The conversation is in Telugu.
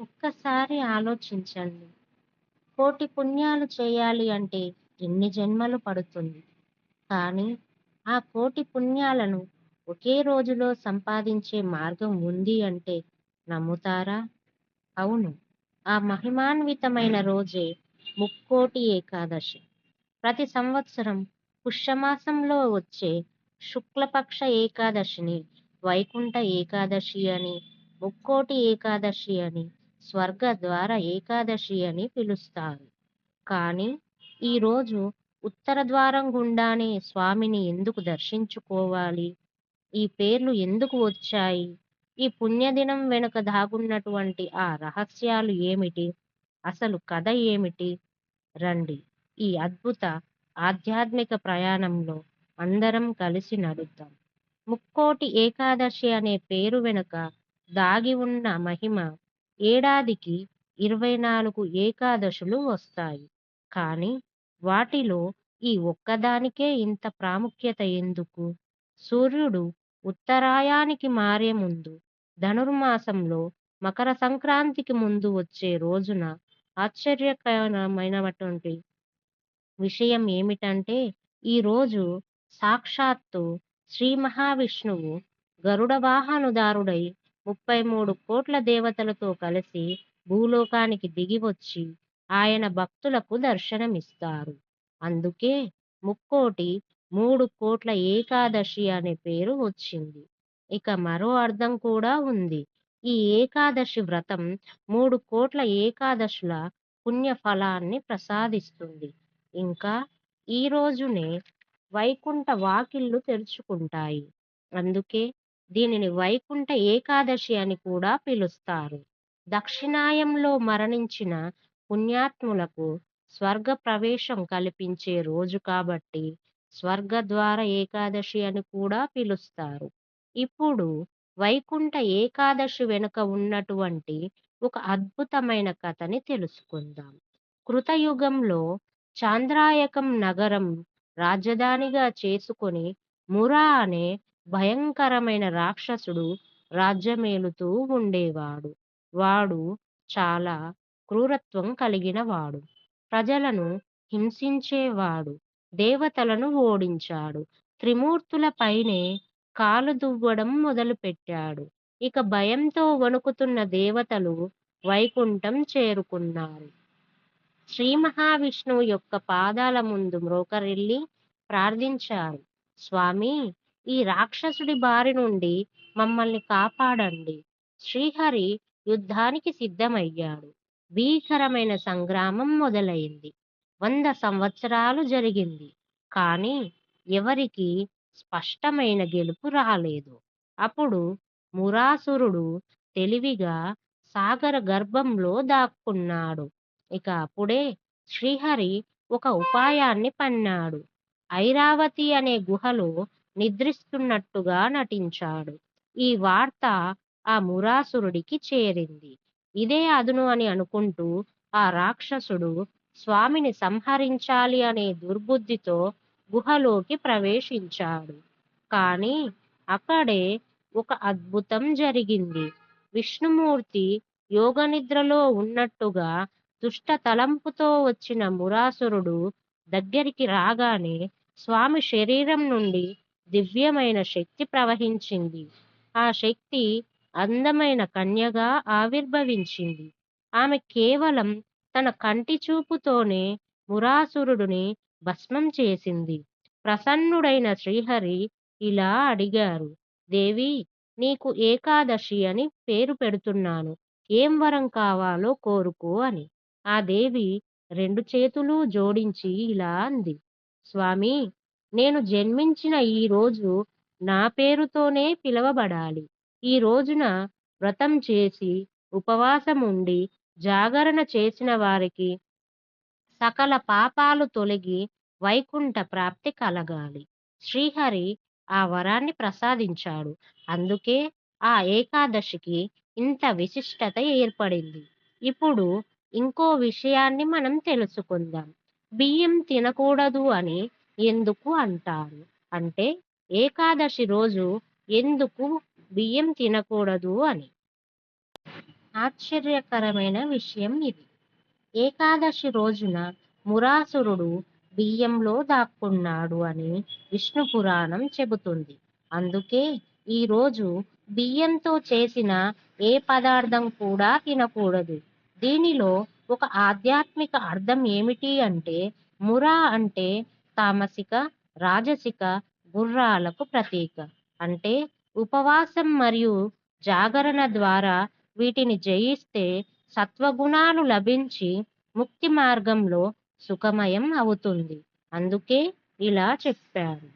ఒక్కసారి ఆలోచించండి. కోటి పుణ్యాలు చేయాలి అంటే ఎన్ని జన్మలు పడుతుంది? కానీ ఆ కోటి పుణ్యాలను ఒకే రోజులో సంపాదించే మార్గం ఉంది అంటే నమ్ముతారా? అవును. ఆ మహిమాన్వితమైన రోజే ముక్కోటి ఏకాదశి. ప్రతి సంవత్సరం పుష్యమాసంలో వచ్చే శుక్లపక్ష ఏకాదశిని వైకుంఠ ఏకాదశి అని, ముక్కోటి ఏకాదశి అని, స్వర్గద్వార ఏకాదశి అని పిలుస్తారు. కానీ ఈరోజు ఉత్తర ద్వారం గుండానే స్వామిని ఎందుకు దర్శించుకోవాలి? ఈ పేర్లు ఎందుకు వచ్చాయి? ఈ పుణ్యదినం వెనుక దాగున్నటువంటి ఆ రహస్యాలు ఏమిటి? అసలు కథ ఏమిటి? రండి ఈ అద్భుత ఆధ్యాత్మిక ప్రయాణంలో అందరం కలిసి నడుద్దాం. ముక్కోటి ఏకాదశి అనే పేరు వెనుక దాగి ఉన్న మహిమ ఏడాదికి ఇరవై నాలుగు ఏకాదశులు వస్తాయి. కానీ వాటిలో ఈ ఒక్కదానికే ఇంత ప్రాముఖ్యత ఎందుకు? సూర్యుడు ఉత్తరాయానికి మారే ముందు ధనుర్మాసంలో మకర సంక్రాంతికి ముందు వచ్చే రోజున ఆశ్చర్యకరమైనటువంటి విషయం ఏమిటంటే ఈ రోజు సాక్షాత్తు శ్రీ మహావిష్ణువు గరుడ వాహనదారుడై ముప్పై మూడు కోట్ల దేవతలతో కలిసి భూలోకానికి దిగి వచ్చి ఆయన భక్తులకు దర్శనమిస్తారు. అందుకే ముక్కోటి మూడు కోట్ల ఏకాదశి అనే పేరు వచ్చింది. ఇక మరో అర్థం కూడా ఉంది. ఈ ఏకాదశి వ్రతం మూడు కోట్ల ఏకాదశుల పుణ్య ఫలాన్ని ప్రసాదిస్తుంది. ఇంకా ఈ రోజునే వైకుంఠ వాకిళ్ళు తెరుచుకుంటాయి. అందుకే దీనిని వైకుంఠ ఏకాదశి అని కూడా పిలుస్తారు. దక్షిణాయంలో మరణించిన పుణ్యాత్ములకు స్వర్గ ప్రవేశం కల్పించే రోజు కాబట్టి స్వర్గద్వార ఏకాదశి అని కూడా పిలుస్తారు. ఇప్పుడు వైకుంఠ ఏకాదశి వెనుక ఉన్నటువంటి ఒక అద్భుతమైన కథని తెలుసుకుందాం. కృతయుగంలో చాంద్రాయకం నగరం రాజధానిగా చేసుకుని మురా అనే భయంకరమైన రాక్షసుడు రాజ్యమేలుతూ ఉండేవాడు. వాడు చాలా క్రూరత్వం కలిగినవాడు. ప్రజలను హింసించేవాడు. దేవతలను ఓడించాడు. త్రిమూర్తులపైనే కాలు దువ్వడం మొదలుపెట్టాడు. ఇక భయంతో వణుకుతున్న దేవతలు వైకుంఠం చేరుకున్నారు. శ్రీ మహావిష్ణువు యొక్క పాదాల ముందు మ్రోకరిల్లి ప్రార్థించారు. స్వామీ! ఈ రాక్షసుడి బారి నుండి మమ్మల్ని కాపాడండి. శ్రీహరి యుద్ధానికి సిద్ధమయ్యాడు. భీకరమైన సంగ్రామం మొదలైంది. వంద సంవత్సరాలు జరిగింది. కానీ ఎవరికి స్పష్టమైన గెలుపు రాలేదు. అప్పుడు మురాసురుడు తెలివిగా సాగర గర్భంలో దాక్కున్నాడు. ఇక అప్పుడే శ్రీహరి ఒక ఉపాయాన్ని పన్నాడు. ఐరావతి అనే గుహలో నిద్రిస్తున్నట్టుగా నటించాడు. ఈ వార్త ఆ మురాసురుడికి చేరింది. ఇదే అదును అని అనుకుంటూ ఆ రాక్షసుడు స్వామిని సంహరించాలి అనే దుర్బుద్ధితో గుహలోకి ప్రవేశించాడు. కానీ అక్కడే ఒక అద్భుతం జరిగింది. విష్ణుమూర్తి యోగనిద్రలో ఉన్నట్టుగా దుష్ట తలంపుతో వచ్చిన మురాసురుడు దగ్గరికి రాగానే స్వామి శరీరం నుండి దివ్యమైన శక్తి ప్రవహించింది. ఆ శక్తి అందమైన కన్యగా ఆవిర్భవించింది. ఆమె కేవలం తన కంటి చూపుతోనే మురాసురుడిని భస్మం చేసింది. ప్రసన్నుడైన శ్రీహరి ఇలా అడిగారు. దేవి నీకు ఏకాదశి అని పేరు పెడుతున్నాను. ఏం వరం కావాలో కోరుకో అని. ఆ దేవి రెండు చేతులూ జోడించి ఇలా అంది. స్వామి నేను జన్మించిన ఈ రోజు నా పేరుతోనే పిలవబడాలి. ఈ రోజున వ్రతం చేసి, ఉపవాసం ఉండి, జాగరణ చేసిన వారికి సకల పాపాలు తొలగి వైకుంఠ ప్రాప్తి కలగాలి. శ్రీహరి ఆ వరాన్ని ప్రసాదించాడు. అందుకే ఆ ఏకాదశికి ఇంత విశిష్టత ఏర్పడింది. ఇప్పుడు ఇంకో విషయాన్ని మనం తెలుసుకుందాం. బియ్యం తినకూడదు అని ఎందుకు అంటారు? అంటే ఏకాదశి రోజు ఎందుకు బియ్యం తినకూడదు అని. ఆశ్చర్యకరమైన విషయం ఇది ఏకాదశి రోజున మురాసురుడు బియ్యంలో దాక్కున్నాడు అని విష్ణు పురాణం చెబుతుంది అందుకే ఈ రోజు బియ్యంతో చేసిన ఏ పదార్థం కూడా తినకూడదు దీనిలో ఒక ఆధ్యాత్మిక అర్థం ఏమిటి అంటే మురా అంటే తామసిక రాజసిక గుర్రాలకు ప్రతీక. అంటే ఉపవాసం మరియు జాగరణ ద్వారా వీటిని జయిస్తే సత్వగుణాలు లభించి ముక్తి మార్గంలో సుఖమయం అవుతుంది. అందుకే ఇలా చెప్పారు.